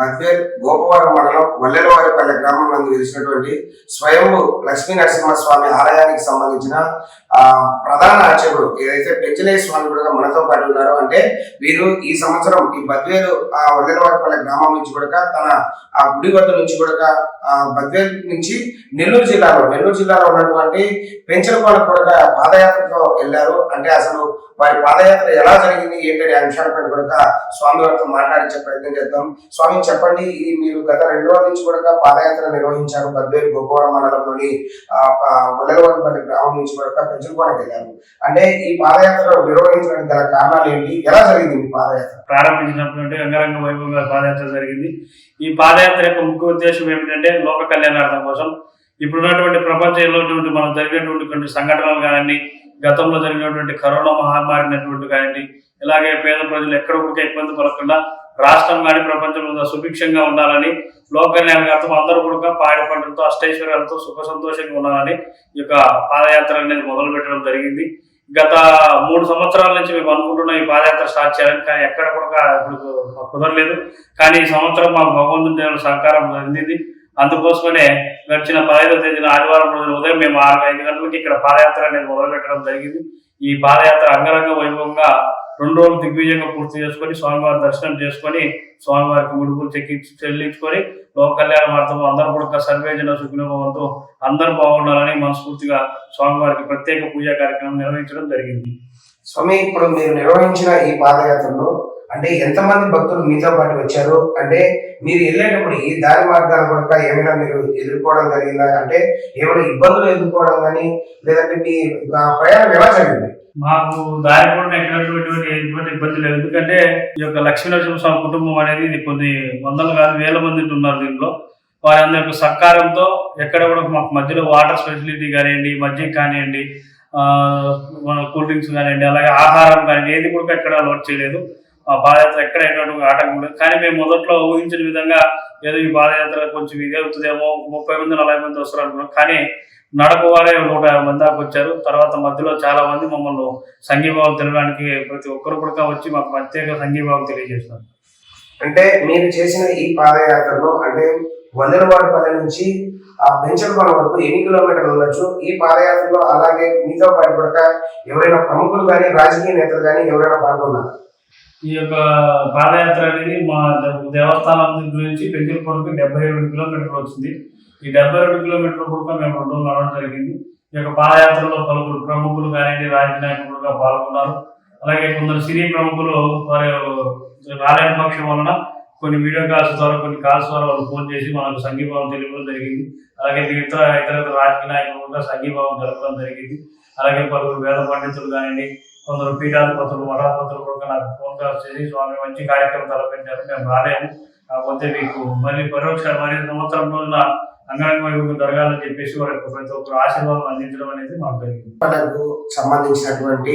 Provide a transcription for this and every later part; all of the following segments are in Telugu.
బద్వేల్ గోపవరం మండలం వల్లెలవారిపల్లె గ్రామం నందు వెలిసినటువంటి స్వయంభు లక్ష్మీ నరసింహస్వామి ఆలయానికి సంబంధించిన ప్రధాన అర్చకుడు ఏదైతే పెంచలేయ స్వామి కూడా మనతో పాటు ఉన్నారో అంటే వీరు ఈ సంవత్సరం ఈ బద్వేలు ఆ వల్లెలవారిపల్లె గ్రామం నుంచి కూడా తన ఆ గుడి వద్ద నుంచి కూడా బద్వేర్ బద్వేల్ నుంచి నెల్లూరు జిల్లాలో నెల్లూరు జిల్లాలో ఉన్నటువంటి పెంచలపాలకు కూడా పాదయాత్రతో వెళ్ళారు. అంటే అసలు వారి పాదయాత్ర ఎలా జరిగింది ఏంటనే అంశాలపైన కూడా స్వామి వారితో మాట్లాడించే ప్రయత్నం చేద్దాం. స్వామి చెప్పండి మీరు గత రెండు రోజుల నుంచి కూడా పాదయాత్ర నిర్వహించారు బద్వేలు గోపవరం మండలంలోని ఉల్లలవారిపల్లి గ్రామం నుంచి కూడా పెంచుకోవడానికి వెళ్ళారు అంటే ఈ పాదయాత్ర నిర్వహించడానికి గల కారణాలు ఏంటి? ఎలా జరిగింది మీ పాదయాత్ర? ప్రారంభించినప్పుడు అంటే అంగరంగ వైభవంగా పాదయాత్ర జరిగింది. ఈ పాదయాత్ర యొక్క ముఖ్య ఉద్దేశం ఏమిటంటే లోక కళ్యాణార్థం కోసం ఇప్పుడున్నటువంటి ప్రపంచంలో ఉన్నటువంటి మనం జరిగినటువంటి కొన్ని సంఘటనలు కానీ గతంలో జరిగినటువంటి కరోనా మహమ్మారి అనేటువంటి కానీ ఇలాగే పేద ప్రజలు ఎక్కడ కూడా ఇబ్బంది పడకుండా రాష్ట్రం కానీ ప్రపంచంలో సుభిక్షంగా ఉండాలని లోక కళ్యాణార్థం అందరూ కూడా పాడి పంటలతో అష్టైశ్వర్యాలతో సుఖ సంతోషంగా ఉండాలని ఈ యొక్క పాదయాత్ర అనేది మొదలు పెట్టడం జరిగింది. గత మూడు సంవత్సరాల నుంచి మేము అనుకుంటున్నాం ఈ పాదయాత్ర స్టార్ట్ చేయాలని కానీ ఎక్కడ కూడా ఇప్పుడు కుదరలేదు. కానీ ఈ సంవత్సరం మాకు భగవంతుని దేవుని సహకారం అందింది. అందుకోసమనే గడిచిన పదహైదవ తేదీన ఆదివారం రోజున ఉదయం మేము ఆరు ఐదు గంటలకి ఇక్కడ పాదయాత్ర అనేది మొదలు పెట్టడం జరిగింది. ఈ పాదయాత్ర అంగరంగ వైభవంగా రెండు రోజులు దిగ్విజయంగా పూర్తి చేసుకొని స్వామివారి దర్శనం చేసుకొని స్వామివారికి ముడుపులు చెక్కించి చెల్లించుకొని లోక కళ్యాణార్థం అందరూ కూడా సర్వేజన సుఖినోభవంతో అందరూ బాగుండాలని మనస్ఫూర్తిగా స్వామివారికి ప్రత్యేక పూజా కార్యక్రమం నిర్వహించడం జరిగింది. స్వామి ఇప్పుడు మీరు నిర్వహించిన ఈ పాదయాత్రలో అంటే ఎంతమంది భక్తులు మీతో పాటు వచ్చారు? అంటే మీరు వెళ్ళేటప్పుడు ఈ దారి మార్గాలు కూడా ఏమైనా మీరు ఎదుర్కోవడం జరిగిందా? అంటే ఏమైనా ఇబ్బందులు ఎదుర్కోవడం కానీ లేదంటే మీ ప్రయాణం ఎలా జరిగింది? మాకు దారి కూడా ఎక్కడటువంటి ఎటువంటి ఇబ్బంది లేదు. ఎందుకంటే ఈ యొక్క లక్ష్మీనరసింహస్వామి కుటుంబం అనేది ఇది కొన్ని వందలు కాదు వేల మంది ఉన్నారు దీంట్లో. వారి యొక్క సహకారంతో ఎక్కడ కూడా మాకు మధ్యలో వాటర్ ఫెసిలిటీ కానివ్వండి మధ్య కానివ్వండి మన కూల్ డ్రింక్స్ కానివ్వండి అలాగే ఆహారం కానివ్వండి ఏది కూడా ఎక్కడ అలవాటు చేయలేదు. పాదయాత్ర ఎక్కడ ఎటువంటి ఆటంకం ఉండదు. కానీ మేము మొదట్లో ఊహించిన విధంగా ఏదో ఈ పాదయాత్ర కొంచెం ఇది అవుతుందేమో ముప్పై మంది నలభై మంది వస్తారు అనుకున్నాం. కానీ నడక వారే నూట యాభై మంది దాకా వచ్చారు. తర్వాత మధ్యలో చాలా మంది మమ్మల్ని సంఘీభావం తెలియడానికి ప్రతి ఒక్కరు కూడా వచ్చి మాకు ప్రత్యేక సంఘీభావం తెలియజేస్తున్నారు. అంటే మీరు చేసిన ఈ పాదయాత్రలో అంటే వందలవాడిపల్లె నుంచి ఆ పెంచలపాలెం వరకు ఎన్ని కిలోమీటర్లు ఉండొచ్చు? ఈ పాదయాత్రలో అలాగే మీతో పాటు కూడా ఎవరైనా ప్రముఖులు కానీ రాజకీయ నేతలు కానీ ఎవరైనా పాల్గొన్నారు? ఈ యొక్క పాదయాత్ర అనేది మా దేవస్థానం దేవస్థానం నుంచి పెంచులపూడికి డెబ్బై రెండు కిలోమీటర్లు వచ్చింది. ఈ డెబ్బై రెండు కిలోమీటర్లు కూడా మేము రెండు రోజులు నడవడం జరిగింది. ఈ యొక్క పాదయాత్రలో పలువురు ప్రముఖులు కానివ్వండి రాజకీయ నాయకులు కూడా పాల్గొన్నారు. అలాగే కొందరు సినీ ప్రముఖులు వారి రాలేని పక్షం వలన కొన్ని వీడియో కాల్స్ ద్వారా కొన్ని కాల్స్ ద్వారా వాళ్ళు ఫోన్ చేసి మనకు సంఘీభావం తెలియడం జరిగింది. అలాగే ఇతర ఇతర ఇతర రాజకీయ నాయకులు కూడా సంఘీభావం జరపడం జరిగింది. అలాగే పలువురు వేద పండితులు కానివ్వండి కొందరు పీఠాధిపతులు మఠాధిపతులు కూడా నాకు ఫోన్ కాల్ చేసి స్వామి మంచి కార్యక్రమం తలపెట్టారు మేము రాలేము. కాకపోతే మీకు మళ్ళీ పరోక్ష మరి సంవత్సరం రోజున అంగరంగ దొరకాలని చెప్పేసి వాళ్ళకి ప్రతి ఒక్కరు ఆశీర్వాదం అందించడం అనేది మాకు జరిగింది. సంబంధించినటువంటి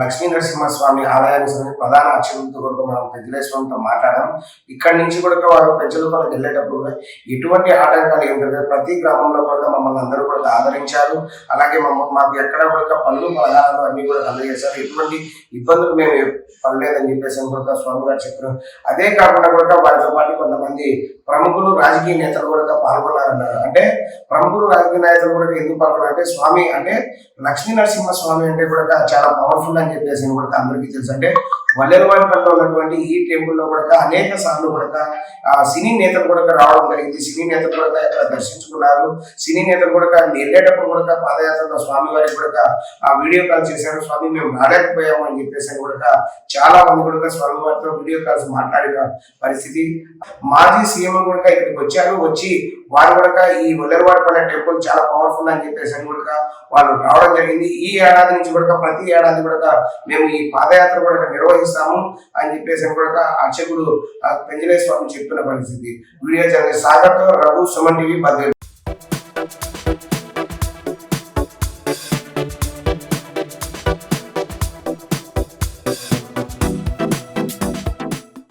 లక్ష్మీ నరసింహస్వామి ఆలయానికి సంబంధించి ప్రధాన అర్చకులతో కూడా మనం పెద్దలేశ్వరంతో మాట్లాడడం ఇక్కడి నుంచి కూడా వారు మనకు వెళ్ళేటప్పుడు ఎటువంటి ఆటంకాలు ఏం లేదు ప్రతి గ్రామంలో కూడా మమ్మల్ని అందరూ కూడా ఆదరించారు. అలాగే మమ్మల్ని మాకు ఎక్కడ కూడా పనులు పలహారాలు అన్ని కూడా అందజేశారు. ఎటువంటి ఇబ్బందులు మేము పడలేదని చెప్పేసి కూడా స్వామి గారు చెప్పారు. అదే కాకుండా కూడా వారితో పాటు కొంతమంది ప్రముఖులు రాజకీయ నేతలు కూడా పాల్గొన్నారన్నారు అంటే ప్రముఖులు రాజకీయ నాయకులు కూడా ఎందుకు పాల్గొన్నారు అంటే స్వామి అంటే లక్ష్మీ నరసింహ స్వామి అంటే కూడా చాలా పవర్ఫుల్ అని చెప్పేసి కూడా అందరికీ తెలుసు. అంటే వల్లెలవాడిపల్లిలో ఉన్నటువంటి ఈ టెంపుల్లో కూడా అనేక సార్లు కూడా ఆ సినీ నేతలు కూడా రావడం జరిగింది. సినీ నేతలు కూడా ఇక్కడ దర్శించుకున్నారు. సినీ నేతలు కూడా వెళ్ళేటప్పుడు కూడా పాదయాత్రలో స్వామి వారికి కూడా ఆ వీడియో కాల్ చేశారు. స్వామి మేము రాలేకపోయాము అని చెప్పేసి కూడా చాలా మంది కూడా స్వామి వారితో వీడియో కాల్స్ మాట్లాడిన పరిస్థితి. మాజీ సీఎం కూడా ఇక్కడికి వచ్చారు. వచ్చి వారు కూడా ఈ వల్లెలవాడిపల్లి టెంపుల్ చాలా పవర్ఫుల్ అని చెప్పేసి కూడా వాళ్ళు రావడం జరిగింది. ఈ ఏడాది నుంచి కూడా ప్రతి ఏడాది కూడా మేము ఈ పాదయాత్ర కూడా నిర్వహించారు నిర్వహిస్తాము అని చెప్పేసి కూడా అర్చకుడు పెంజలే స్వామి చెప్పిన పరిస్థితి. Video channel Sagar Raghu Suman TV పద్దెనిమిది